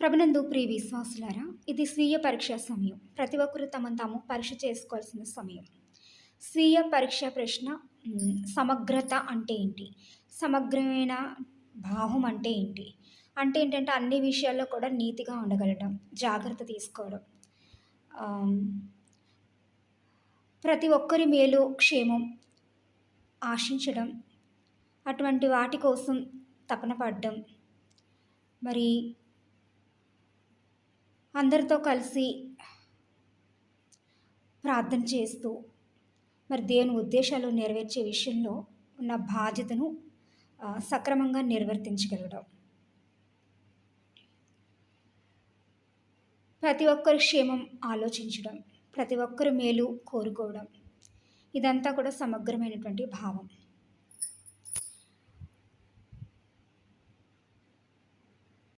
ప్రభునందు ప్రియ విశ్వాసులారా ఇది స్వీయ పరీక్ష సమయం. ప్రతి ఒక్కరు తమను తాము పరీక్ష చేసుకోవాల్సిన సమయం. స్వీయ పరీక్ష ప్రశ్న సమగ్రత అంటే ఏంటి? సమగ్రమైన భావం అంటే ఏంటి? అంటే ఏంటంటే అన్ని విషయాల్లో కూడా నీతిగా ఉండగలడం జాగ్రత్త తీసుకోవడం. ప్రతి ఒక్కరి మేలు క్షేమం ఆశించడం అటువంటి వాటి కోసం తపన పడడం. మరి అందరితో కలిసి ప్రార్థన చేస్తూ మరి దేవుని ఉద్దేశాలు నెరవేర్చే విషయంలో ఉన్న బాధ్యతను సక్రమంగా నిర్వర్తించగలగడం. ప్రతి ఒక్కరి క్షేమం ఆలోచించడం ప్రతి ఒక్కరి మేలు కోరుకోవడం ఇదంతా కూడా సమగ్రమైనటువంటి భావం.